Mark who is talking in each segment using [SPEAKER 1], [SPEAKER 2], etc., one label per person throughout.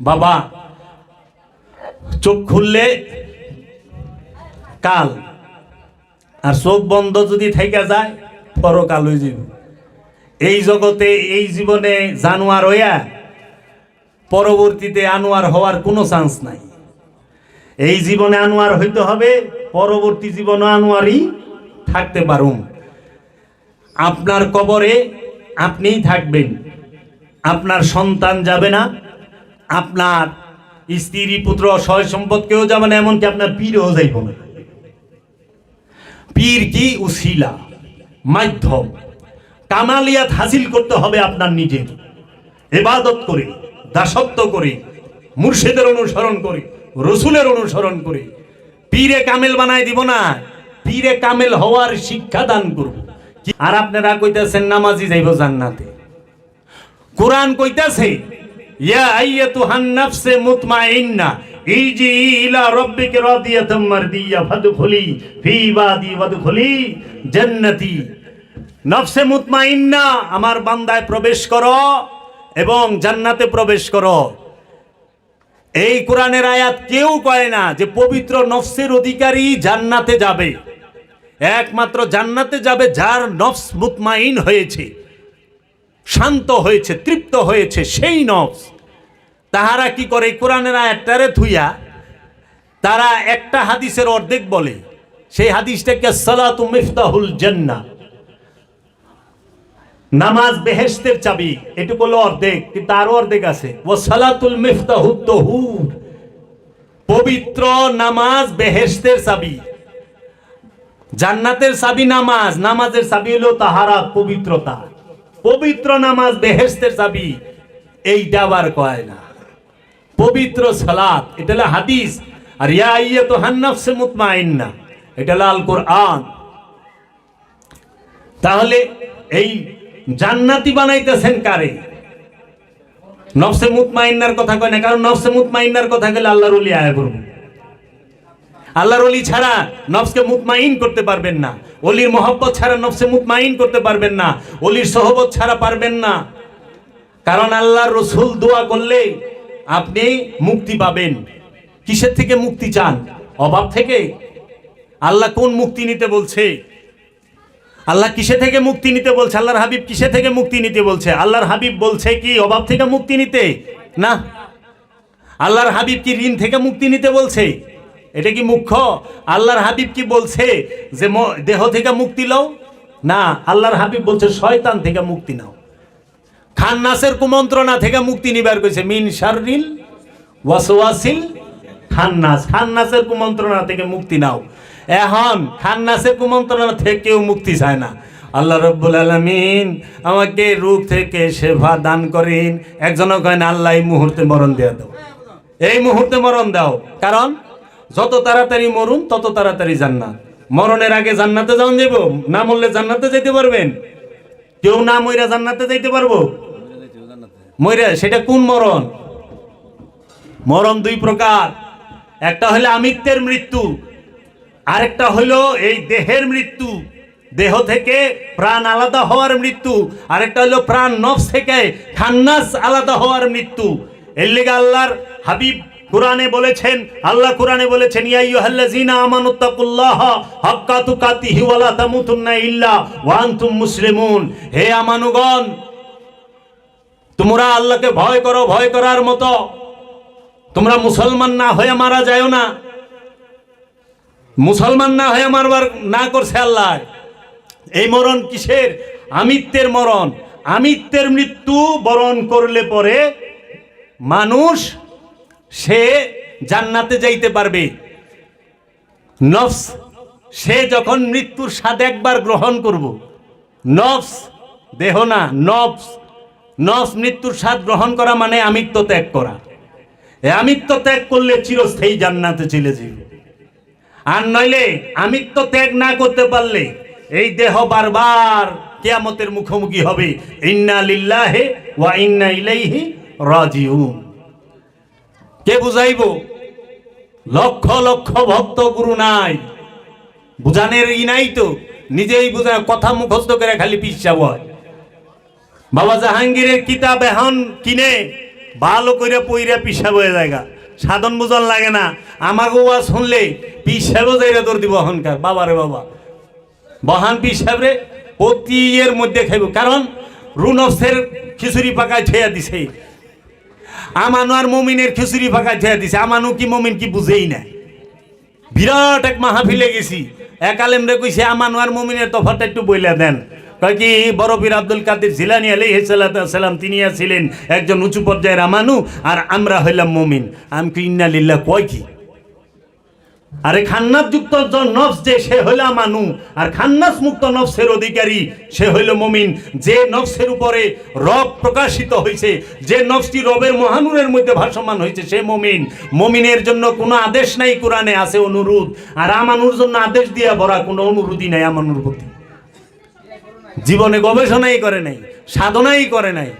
[SPEAKER 1] বাবা, চোখ খুললে কাল। আর চোখ বন্ধ যদি থেকে যায় পরকাল হয়ে যাবে এই জগতে, এই জীবনে জানোয়ার হইয়া, পরবর্তীতে আনোয়ার হওয়ার কোনো চান্স নাই। এই জীবনে আনোয়ার হইতে হবে, পরবর্তী জীবনে আনোয়ারই থাকতে পারুন আপনার কবরে আপনিই থাকবেন। আপনার সন্তান যাবে না। আপনার স্ত্রী, পুত্র, সয় সম্পদ কেউ যাবে না, এমনকি আপনার পীরও যাইব না। পীর কি? উশিলা, মাধ্যম। কামালিয়াত হাসিল করতে হবে আপনার নিজের। এবাদত করে, দাসত্ব করে, মুর্শিদের অনুসরণ করে, রসুলের অনুসরণ করে। পীরে কামেল বানাই দিব না, পীরে কামেল হওয়ার শিক্ষা দান করব। আর আপনারা কইতেছেন, নামাজি যাইব জান্নাতে। কোরআন কইতাছে ইয়া ইলা মুতমাইন্না, আমার বান্দায় প্রবেশ করো এবং জান্নাতে প্রবেশ করো। এই কোরআনের আয়াত কেউ কয় না যে পবিত্র নফসের অধিকারী জান্নাতে যাবে। একমাত্র জান্নাতে যাবে যার নফস মুতমাইন হয়েছে। শান্ত হয়েছে, তৃপ্ত হয়েছে সেই নফস। তাহারা কি করে কোরআনের আয়াতটারে থুইয়া তারা একটা হাদিসের অর্ধেক বলে, সেই হাদিসটাকে সালাতু মিফতাহুল জান্নাহ। নামাজ বেহেশতের চাবি, এটুকু হলো অর্ধেক, কিন্তু আরও অর্ধেক আছে। ও সালাতুল মিফতাহুত তহুর, পবিত্র নামাজ বেহেশতের চাবি। জান্নাতের চাবি নামাজ, নামাজের চাবি হলো তাহারা পবিত্রতা। পবিত্র নামাজ বেহেশতের চাবি, এই ডাবার কয় না। পবিত্র সালাত, এটা হাদিস। আর ইয়া ইয়া তো হান্নাফসে মুতমাইন্না, এটা হলো আল কোরআন তাহলে এই জান্নাতি বানাইতেছেন কারে? নফসে মুতমাইন্নার কথা কয় না, কারণ নফসে মুতমাইন্নার কথা গেলে আল্লাহর ওলি আয়া করবে। আল্লাহর অলি ছাড়া নফসকে মুতমাইন করতে পারবেন না। অলির মহব্বত ছাড়া নফসে মুতমাইন করতে পারবেন না। অলির সহবত ছাড়া পারবেন না। কারণ আল্লাহর রসুল দোয়া করলে আপনি মুক্তি পাবেন। কিসের থেকে মুক্তি চান? অভাব থেকে? আল্লাহ কোন মুক্তি নিতে বলছে? আল্লাহ কিসে থেকে মুক্তি নিতে বলছে? আল্লাহর হাবিব কিসে থেকে মুক্তি নিতে বলছে? আল্লাহর হাবিব বলছে কি, অভাব থেকে মুক্তি নিতে? না। আল্লাহর হাবিব কি ঋণ থেকে মুক্তি নিতে বলছে? এটা কি মুখ্য? আল্লাহর হাবিব কি বলছে যে দেহ থেকে মুক্তি লও? না, আল্লাহর হাবিব বলছে শয়তান থেকে মুক্তি নাও। খান্নাসের কুমন্ত্রণা থেকে মুক্তি নিবার কইছে, মিন শাররিল ওয়াসওয়াসিল খান্নাস। খান্নাসের কুমন্ত্রণা থেকে মুক্তি নাও। এখন খান্নাসের কুমন্ত্রণা থেকেও মুক্তি চায় না। আল্লাহ রব্বুল আলমিন আমাকে রূপ থেকে সেবা দান করেন। একজনও কয় না, আল্লাহ এই মুহূর্তে মরণ দিয়ে দাও। এই মুহূর্তে মরণ দাও। কারণ যত তাড়াতাড়ি মরুন, তত তাড়াতাড়ি জান্নাত। মরণের আগে জান্নাতে যাওয়া যাব না মরলে জান্নাতে যেতে পারবেন? কেউ না মইরা জান্নাতে যাইতে পারব? মইরা, সেটা কোন মরণ? মরণ দুই প্রকার। একটা হলো আমিত্বের মৃত্যু, আরেকটা হলো এই দেহের মৃত্যু। দেহ থেকে প্রাণ আলাদা হওয়ার মৃত্যু, আরেকটা হলো প্রাণ নফস থেকে খান্নাস আলাদা হওয়ার মৃত্যু। এর লেগে আল্লাহর হাবিব কোরআনে বলেছেন, আল্লাহ কোরআনে বলেছেন, ইয়া আইয়ুহাল্লাযীনা আমানুত্তাকুল্লাহ হাক্কা তুকাতিহি ওয়া লা তামুতুন্না ইল্লা ওয়া আনতুম মুসলিমুন। হে আমানুগণ, তোমরা আল্লাহকে ভয় করো, ভয় করার মতো। তোমরা মুসলমান না হয়ে মারা যায়ও না। মুসলমান না হয়ে মারবার না করছে আল্লাহ। এই মরণ কিসের? আমিত্বের মরণ। আমিত্বের মৃত্যু বরণ করলে পরে মানুষ সে জান্নাতে যাইতে পারবে। নফস, সে যখন মৃত্যুর স্বাদ একবার গ্রহণ করব। নফস, দেহ না, নফস। নফস মৃত্যুর স্বাদ গ্রহণ করা মানে আমিত্ব ত্যাগ করা। আমিত্ব ত্যাগ করলে চিরস্থায়ী জান্নাতে চলে যাবে আর নইলে আমিত্ব ত্যাগ না করতে পারলে এই দেহ বারবার কেয়ামতের মুখোমুখি হবে। ইন্না লিল্লাহে ওয়া ইন্না ইলাইহি রাজিউন। কে বুঝাইব? লক্ষ লক্ষ ভক্ত গুরু নাই। বুঝানের ই নাই তো, নিজেই বুঝা, কথা মুখস্থ করে খালি পিসা হয় বাবা জাহাঙ্গীরের কিতাব এখন কিনে ভালো করে পইরা পিসাব হয়ে জায়গা। সাধন বুঝন লাগে না আমাকে ওয়া শুনলে পিসাবও যাইরা তোর দিব অহংকার বাবারে বাবা। বহান পিসাব রে প্রতি এর মধ্যে খাইব। কারণ রুনফসের খিচুড়ি পাকায় ছেয়া দিছে। আমানু আর মমিনের খিচুড়ি ফাঁকা ছেড়ে দিছে। আমানু কি মমিন কি বুঝেই না বিরাট এক মাহফিলে গেছি। এক আলেমরে কইছে, আমানু আর মমিনের তফাটা একটু বইলা দেন। কি, বড় পীর আব্দুল কাদের জিলানি আলাইহিস সালাম তিনি ছিলেন একজন উঁচু পর্যায়ের আমানু, আর আমরা হইলাম মমিন। আমি কি ইন্না লিল্লাহ, কয় কি? আরে খান্নাস যুক্ত নফস যে, সে হইল মানু আর খান্নাস মুক্ত নফসের অধিকারী, সে হইল মমিন। যে নফসের উপরে রব প্রকাশিত হয়েছে যে নফসটি রবের মহানুরের মধ্যে ভাসমান হয়েছে সে মমিন। মমিনের জন্য কোনো আদেশ নাই কোরআনে, আছে অনুরোধ। আর আমানুর জন্য আদেশ দিয়া ভরা কোনো অনুরোধই নাই আমানুর প্রতি। জীবনে গবেষণাই করে নাই, সাধনাই করে নাই।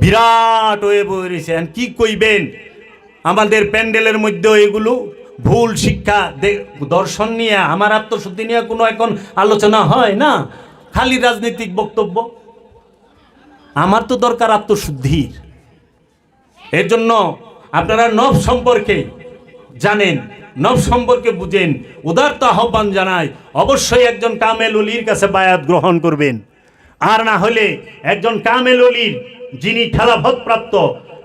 [SPEAKER 1] বিরাট হয়ে রয়েছে কি কইবেন? আমাদের প্যান্ডেলের মধ্যে এগুলো ভুল শিক্ষা দর্শন নিয়ে, আমার আত্মশুদ্ধি নিয়ে কোনো এখন আলোচনা হয় না? খালি রাজনৈতিক বক্তব্য। আমার তো দরকার আত্মশুদ্ধির। এর জন্য আপনারা নব সম্পর্কে জানেন, নব সম্পর্কে বুঝেন। উদারতা আহ্বান জানায় অবশ্যই একজন কামেল অলির কাছে বায়াত গ্রহণ করবেন। আর না হলে একজন কামেল অলির, যিনি খেলাফত প্রাপ্ত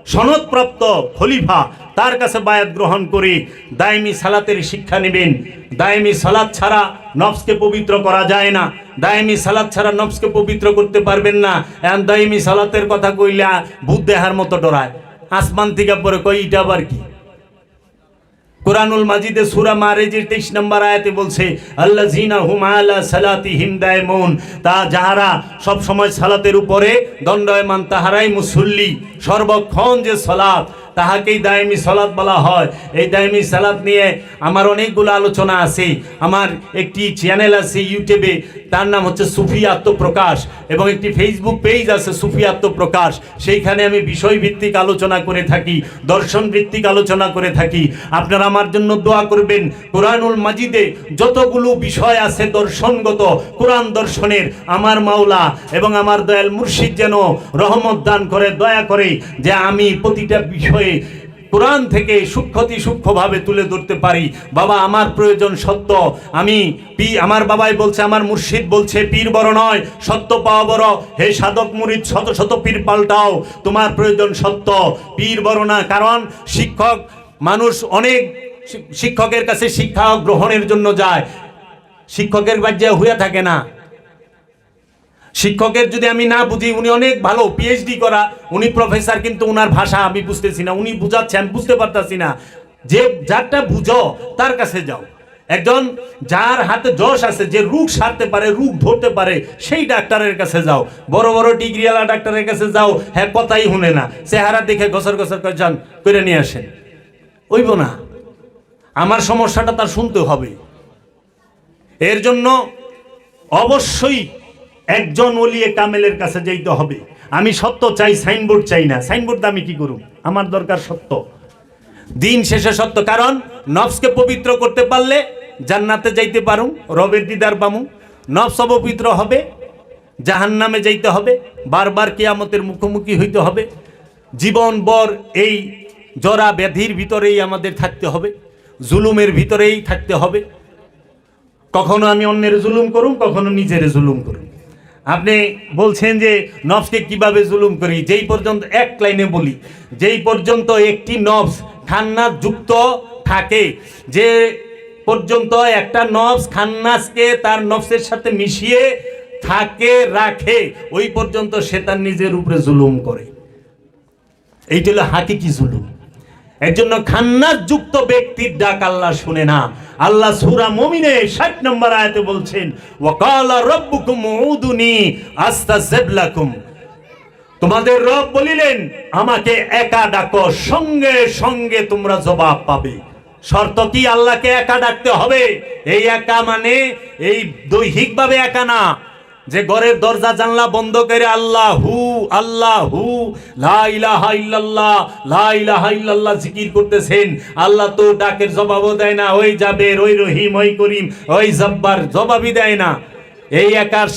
[SPEAKER 1] সনদপ্রাপ্ত খলিফা তার কাছে বায়াত গ্রহণ করে। দায়মি সালাতের শিক্ষা নেবেন। দায়মি সালাত ছাড়া নফসকে পবিত্র করা যায় না। দায়মি সালাত ছাড়া নফসকে পবিত্র করতে পারবেন না। এখন দায়মি সালাতের কথা কইলা ভূত দেহার মতো ডরায়। আসমান থেকে পরে কই এটা আবার কি? কোরআনুল মাজিদে সুরা মারেজির তেইশ নম্বর আয়াতে বলছে আল্লা জিনা হুম আলা সালাতি হিমদায়মন তা যাহারা সবসময় সালাতের উপরে দণ্ডয়মান, তাহারাই মুসল্লি, সর্বক্ষণ যে সালাত তাহাকেই দায়মি সালাত বলা হয়। এই দায়মি সালাত নিয়ে আমার অনেকগুলো আলোচনা আছে। আমার একটি চ্যানেল আছে ইউটিউবে তার নাম হচ্ছে সুফি আত্মপ্রকাশ এবং একটি ফেসবুক পেজ আছে সুফি আত্মপ্রকাশ। সেইখানে আমি বিষয় ভিত্তিক আলোচনা করে থাকি দর্শন ভিত্তিক আলোচনা করে থাকি। আপনারা আমার জন্য দোয়া করবেন, কোরআনুল মাজিদে যতগুলো বিষয় আছে দর্শনগত, কোরআন দর্শনের, আমার মাওলা এবং আমার দয়াল মুর্শিদ যেন রহমত দান করে, দয়া করে যে আমি প্রতিটা বিষয়ে কোরআন থেকে সূক্ষ্মতি সূক্ষ্মভাবে তুলে ধরতে পারি। বাবা, আমার প্রয়োজন সত্য। আমি পি, আমার বাবাই বলছে, আমার মুর্শিদ বলছে, পীর বড় নয়, সত্য পাওয়া বড়। হে সাধক মুরিদ, শত শত পীর পাল্টাও। তোমার প্রয়োজন সত্য। পীর বড় না, কারণ শিক্ষক মানুষ অনেক শিক্ষকের কাছে শিক্ষা গ্রহণের জন্য যায়। শিক্ষকের বাজ্যে হয়ে থাকে না। শিক্ষকের যদি আমি না বুঝি, উনি অনেক ভালো পিএইচডি করা, উনি প্রফেসর কিন্তু উনার ভাষা আমি বুঝতেছি না, উনি বুঝাচ্ছে, আমি বুঝতে পারতাছি না। যে যারটা বুঝো, তার কাছে যাও। একজন যার হাতে যশ আছে, যে রোগ সারতে পারে রোগ ধরতে পারে, সেই ডাক্তারের কাছে যাও। বড় বড় ডিগ্রিওয়ালা ডাক্তারের কাছে যাও হ্যাঁ কথাই শুনে না। চেহারা দেখে গছর গছর করে যান, করে নিয়ে আসেন। ওইব না। আমার সমস্যাটা তার শুনতে হবে। এর জন্য অবশ্যই একজন ওলিয়ে কামেলের কাছে যাইতে হবে। আমি সত্য চাই, সাইনবোর্ড চাই না। সাইনবোর্ড আমি কি করুম? আমার দরকার সত্য। দিন শেষে সত্য, কারণ নফসকে পবিত্র করতে পারলে জান্নাতে যাইতে পারুম, রবের দিদার পামু। নফস অপবিত্র হবে, জাহান্নামে যাইতে হবে, বারবার কিয়ামতের মুখোমুখি হইতে হবে। জীবন বর এই জরা ব্যাধির ভিতরেই আমাদের থাকতে হবে, জুলুমের ভিতরেই থাকতে হবে। কখনো আমি অন্যের জুলুম করুম, কখনো নিজের জুলুম করুম। আপনি বলছেন যে নফসকে কীভাবে জুলুম করি? যেই পর্যন্ত এক লাইনে বলি, যেই পর্যন্ত একটি নফস খান্নাস যুক্ত থাকে, যে পর্যন্ত একটা নফস খান্নাসকে তার নফসের সাথে মিশিয়ে থাকে, রাখে, ওই পর্যন্ত সে তার নিজের উপরে জুলুম করে। এইটা হলো হাকিকি জুলুম। এর জন্য খান্নাস যুক্ত ব্যক্তির ডাক আল্লাহ শুনে না। আল্লাহ সূরা মুমিনে 60 নম্বর আয়াতে বলছেন, ওয়াকালা রাব্বুকুম উদুনি আস্তাজিব লাকুম। তোমাদের রব বলিলেন, আমাকে একা ডাকো, সঙ্গে সঙ্গে তোমরা জবাব পাবে। শর্ত কি আল্লাহকে একা ডাকতে হবে? এই একা মানে এই দৈহিকভাবে একা না। যে ঘরের দরজা জানলা বন্ধ করে আল্লাহ হু আল্লাহ হু লা ইলাহা ইল্লাল্লাহ, লা ইলাহা ইল্লাল্লাহ জিকির করতেছেন। আল্লাহ তো ডাকের জবাবও দেয় না, ওই জাবের, ওই রহিম, ওই করিম, ওই জব্বার জবাবই দেয় না। এই একার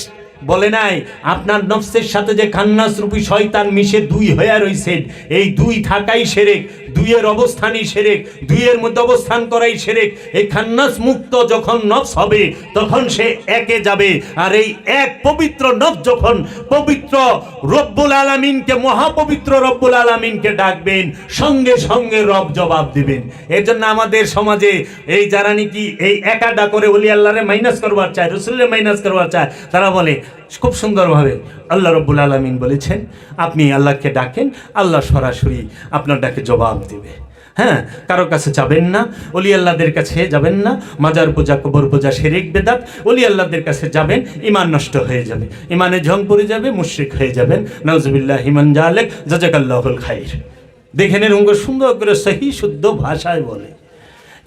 [SPEAKER 1] বলে নাই, আপনার নফসের সাথে যে খান্নাস রূপী শয়তান মিশে দুই হয়ে রইছে, এই দুই থাকাই সেরেক, দুইয়ের অবস্থানই সেরেক, দুইয়ের মধ্যে অবস্থান করাই সেরেক। এই খান্নাস মুক্ত যখন নফস হবে, তখন সে একে যাবে, আর এই এক পবিত্র নফস যখন পবিত্র রব্বুল আলামিনকে, মহাপবিত্র রব্বুল আলামিনকে ডাকবেন, সঙ্গে সঙ্গে রব জবাব দিবেন। এর জন্য আমাদের সমাজে এই যারা নাকি এই একাডা করে ওলি আল্লাহরে মাইনাস করবার চায়, রসুলের মাইনাস করবার চায়, তারা বলে খুব সুন্দরভাবে আল্লাহ রব্বুল আলামিন বলেছেন, আপনি আল্লাহকে ডাকেন, আল্লাহ সরাসরি আপনার ডাকে জবাব দেবে। হ্যাঁ কারও কাছে যাবেন না, অলি আল্লাহদের কাছে যাবেন না, মাজার পূজা, কবর পূজা, শেরিক, বেদাত, অলি আল্লাহদের কাছে যাবেন ইমান নষ্ট হয়ে যাবে। ইমানে ঝং পড়ে যাবে, মুশরিক হয়ে যাবেন। নজবিল্লাহ ইমান জালেক, জাজাকাল্লাহুল খাইর। দেখেন এরকম সুন্দর করে সহি, শুদ্ধ ভাষায় বলে।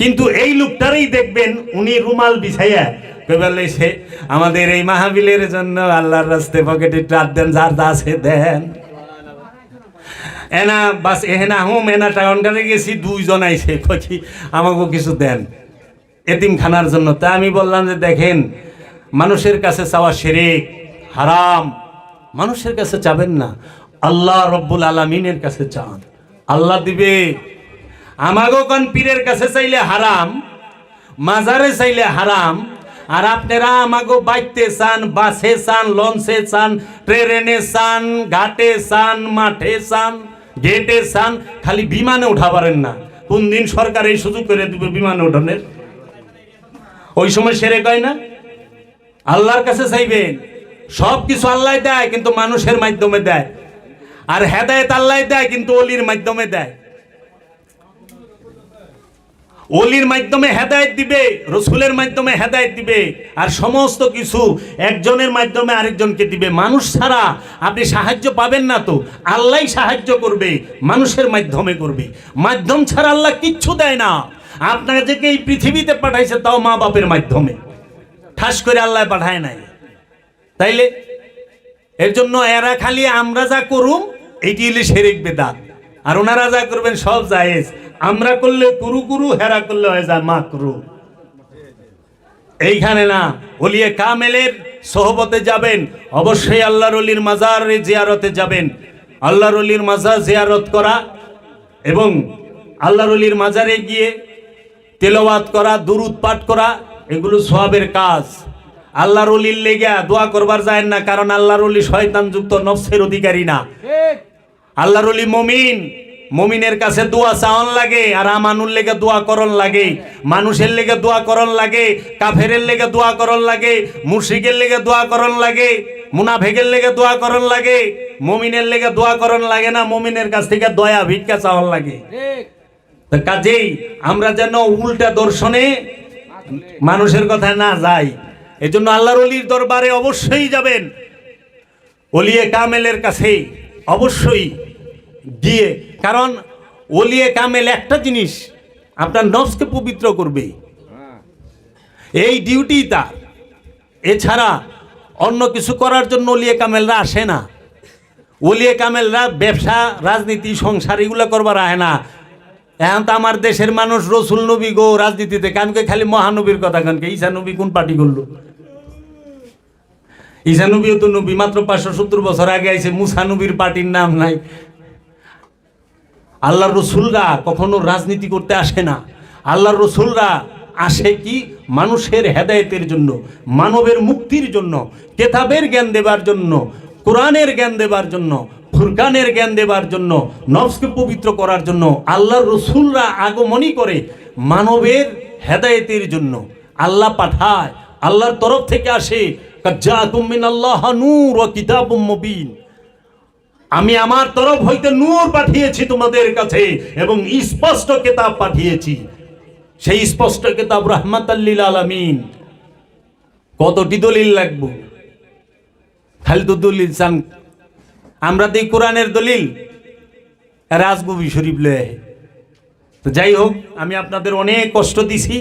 [SPEAKER 1] কিন্তু এই লোকটারই দেখবেন উনি রুমাল বিছাইয়া কেবলে সে, আমাদের এই মাহাবিলের জন্য আল্লাহর রাস্তে পকেটে টাট দেন, যার আছে দেন। এনা, বাস এহেনা হুম এনা টাউনটারে গেছি, দুইজন কই কি আমাকে কিছু দেন। এতিম খানার জন্য। তা আমি বললাম যে, দেখেন, মানুষের কাছে চাওয়া শিরিক হারাম। মানুষের কাছে চাবেন না। আল্লাহ রব্বুল আলমিনের কাছে চান। আল্লাহ দিবে। আমাগো কোন পীরের কাছে চাইলে হারাম, মাজারে চাইলে হারাম, আর আপনারা আমাগো বাইতে চান, বাসে চান, লঞ্চে চান, ট্রেনে চান, ঘাটে চান, মাঠে চান, গেটে চান, খালি বিমানে উঠা পারেন না। কোন দিন সরকার এই সুযোগ করে দিবে বিমানে উঠানের ওই সময় সেরে কয় না? আল্লাহর কাছে চাইবেন। সব কিছু আল্লাহ দেয়, কিন্তু মানুষের মাধ্যমে দেয়। আর হেদায়ত আল্লাহ দেয়, কিন্তু অলির মাধ্যমে দেয়। অলির মাধ্যমে হেদায়েত দিবে, রসুলের মাধ্যমে হেদায়েত দিবে, আর সমস্ত কিছু একজনের মাধ্যমে আরেকজনকে দিবে। মানুষ ছাড়া আপনি সাহায্য পাবেন না তো। আল্লাহ সাহায্য করবে, মানুষের মাধ্যমে করবে। মাধ্যম ছাড়া আল্লাহ কিচ্ছু দেয় না। আপনাকে এই পৃথিবীতে পাঠাইছে, তাও মা বাপের মাধ্যমে। ঠাস করে আল্লাহ পাঠায় নাই। তাইলে এর জন্য এরা খালি আমরা যা করুম এইটি হলে শেরিক বেদাত। আর ওনারা যা করবেন সব জায়েজ। আমরা করলে কুরু কুরু, হেরা করলে হয়ে যায় মাকরু। এইখানে না, ওলিয়ে কামেলের সোহবতে যাবেন, অবশ্যই আল্লাহর অলির মাজার জিয়ারতে যাবেন। আল্লাহর অলির মাজার জিয়ারত করা এবং আল্লাহর অলির মাজারে গিয়ে তেলাওয়াত করা, দুরুদ পাঠ করা, এগুলো সোয়াবের কাজ। আল্লাহর অলির লেগে দোয়া করবার যায় না, কারণ আল্লাহর অলি শয়তান যুক্ত নফসের অধিকারী না। আল্লাহর মমিন। মমিনের কাছে দোয়া চাওয়ান লাগে, আর আমানুর লেগে দোয়া করন লাগে, মানুষের লেগে দোয়া করন লাগে, কাফেরের লেগে দোয়া করন লাগে মুর্শিকের লেগে দোয়া করন লাগে, মুনাফেকের লেগে দোয়া করন লাগে, মমিনের লেগে দোয়া করন লাগে না, মমিনের কাছ থেকে দয়া ভিক্ষা চাওয়ান লাগে। কাজেই আমরা যেন উল্টা দর্শনে মানুষের কথায় না যাই এই জন্য আল্লাহর অলির দরবারে অবশ্যই যাবেন। অলিয়ে কামেলের কাছে অবশ্যই দিয়ে, কারণ ওলিয়ে কামেল একটা জিনিস, আপনার নফসকে পবিত্র করবে। এই ডিউটি তার। এছাড়া অন্য কিছু করার জন্য ওলিয়ে কামেলরা আসে না। ওলিয়ে কামেলরা ব্যবসা, রাজনীতি, সংসার এগুলো করবার আহে না। এখন তো আমার দেশের মানুষ রসুল নবী গো, রাজনীতিতে, কানকে খালি মহানবীর কথা কানকে ঈশা নবী কোন পার্টি করল? ঈশা নবীও তো নবী, মাত্র পাঁচশো সত্তর বছর আগে আইছে, মুসা নবীর পার্টির নাম নাই। আল্লাহর রসুলরা কখনো রাজনীতি করতে আসে না। আল্লাহর রসুলরা আসে কি? মানুষের হেদায়েতের জন্য, মানবের মুক্তির জন্য, কেতাবের জ্ঞান দেবার জন্য, কোরআনের জ্ঞান দেবার জন্য, ফুরকানের জ্ঞান দেবার জন্য নফসকে পবিত্র করার জন্য, আল্লাহর রসুলরা আগমনই করে মানবের হেদায়েতের জন্য। আল্লাহ পাঠায়, আল্লাহর তরফ থেকে আসে আমি আমার তরফ হইতে নূর পাঠিয়েছি তোমাদের কাছে এবং স্পষ্ট কিতাব পাঠিয়েছি। সেই স্পষ্ট কিতাব রহমাতাল্লিল আলামিন। কতটি দলিল লাগবো? খালি তো দলিল আমরা দিই কোরআনের দলিল রাজগবি শরীফ লয়ে তো যাই হোক, আমি আপনাদের অনেক কষ্ট দিছি।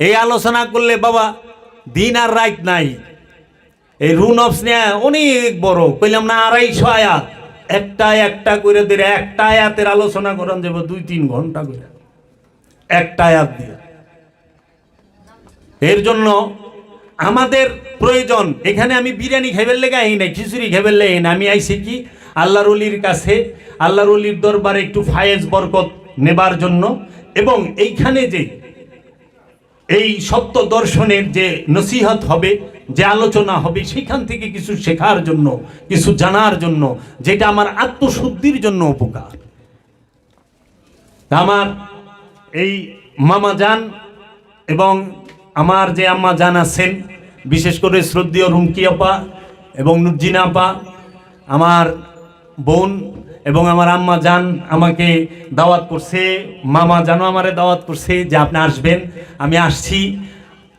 [SPEAKER 1] এই আলোচনা করলে বাবা, দিন আর রাত নাই। এই রুন অফ স্নেহা অনেক বড়। কইলাম না আড়াইশো আয়াত। একটা একটা করে দিলে একটা আয়াতের আলোচনা করান যাব দুই তিন ঘণ্টা করে একটা আয়াত দিয়ে। এর জন্য আমাদের প্রয়োজন, এখানে আমি বিরিয়ানি খাইবার লেগে আই নাই, খিচুড়ি খাইবার লেগে না আমি আইছি কি, আল্লাহর অলির কাছে, আল্লাহর অলির দরবারে একটু ফায়েজ বরকত নেবার জন্য। এবং এইখানে যে এই সত্য দর্শনের যে নসিহত হবে, যে আলোচনা হবে, সেখান থেকে কিছু শেখার জন্য, কিছু জানার জন্য, যেটা আমার আত্মশুদ্ধির জন্য উপকার। আমার এই মামা যান এবং আমার যে আম্মা জান আছেন, বিশেষ করে শ্রদ্ধেয় রুমকি আপা এবং নুরজিনা আপা, আমার বোন এবং আমার আম্মা যান আমাকে দাওয়াত করছে, মামা জানো আমারে দাওয়াত করছে যে আপনি আসবেন। আমি আসছি।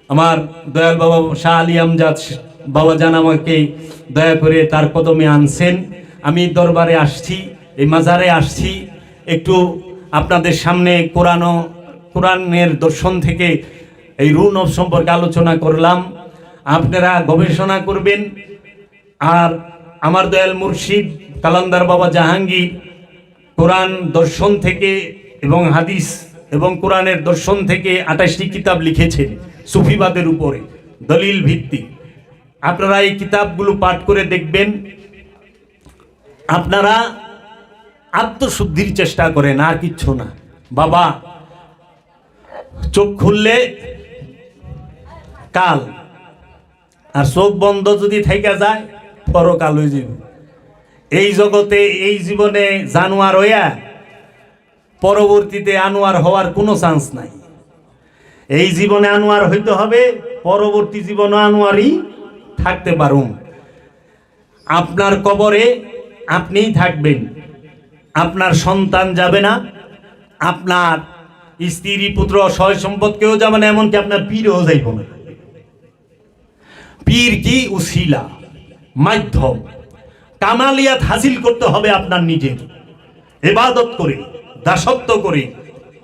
[SPEAKER 1] আমার দয়াল বাবা শাহ আলী আমজাদ বাবা যান আমাকে দয়া করে তার কদমে আনছেন। আমি দরবারে আসছি, এই মাজারে আসছি। একটু আপনাদের সামনে কোরআন কোরআনের দর্শন থেকে এই রুন অফ সম্পর্কে আলোচনা করলাম। আপনারা গবেষণা করবেন। আর আমার দয়াল মুর্শিদ কালান্দার বাবা জাহাঙ্গীর কোরআন দর্শন থেকে এবং হাদিস এবং কোরআনের দর্শন থেকে আঠাশটি কিতাব লিখেছেন সুফিবাদের উপরে, দলিল ভিত্তিক। আপনারা এই কিতাবগুলো পাঠ করে দেখবেন, আপনারা আত্মশুদ্ধির চেষ্টা করেন, আর কিচ্ছু না। বাবা, চোখ খুললে কাল, আর চোখ বন্ধ যদি থেকে যায়, পরকাল হয়ে যাবে এই জগতে, এই জীবনে জানোয়ার হইয়া পরবর্তীতে আনোয়ার হওয়ার কোনো চান্স নাই। এই জীবনে আনোয়ার হইতে হবে, পরবর্তী জীবনে আনোয়ারই থাকতে পারুম। আপনার কবরে আপনিই থাকবেন। আপনার সন্তান যাবে না। আপনার স্ত্রী, পুত্র, সয় সম্পদ কেউ যাবে না, এমনকি আপনার পীরও যাইব না। পীর কি? উশিলা, মাধ্যম। কামালিয়াত হাসিল করতে হবে আপনার নিজের এবাদত করে, দাসত্ব করে,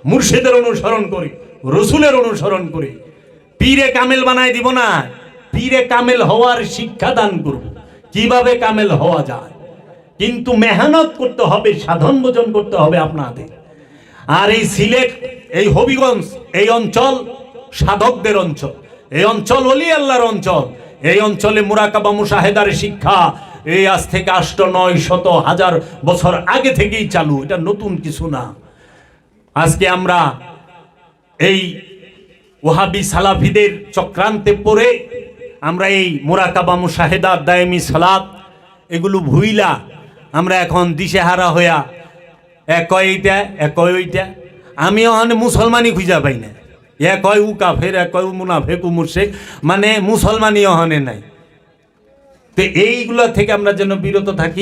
[SPEAKER 1] মুর্শিদের অনুসরণ করে, রসুলের অনুসরণ করে। পীরে কামেল বানাই দিব না, পীরে কামেল হওয়ার শিক্ষা দান করব। কীভাবে কামেল হওয়া যায়? কিন্তু মেহনত করতে হবে, সাধন ভোজন করতে হবে আপনাদের। আর এই সিলেট, এই হবিগঞ্জ, এই অঞ্চল সাধকদের অঞ্চল। এই অঞ্চল অলি আল্লাহর অঞ্চল। এই অঞ্চলে মুরাকাবা মুশাহেদার শিক্ষা এই আজ থেকে আষ্ট, নয় শত হাজার বছর আগে থেকেই চালু। এটা নতুন কিছু না। আজকে আমরা এই ওহাবি সালাফিদের চক্রান্তে পড়ে আমরা এই মোরাকাবা মুশাহেদা দায়মি সালাত, এগুলো ভুইলা আমরা এখন দিশেহারা হইয়া এক এইটা এক ওইটা। আমি ওখানে মুসলমানই খুঁজা পাই না। এক হয় উ কাফের এক হয় মুনাফেক, উ মুর্শেক মানে মুসলমানই ওখানে নাই। তো এইগুলো থেকে আমরা যেন বিরত থাকি।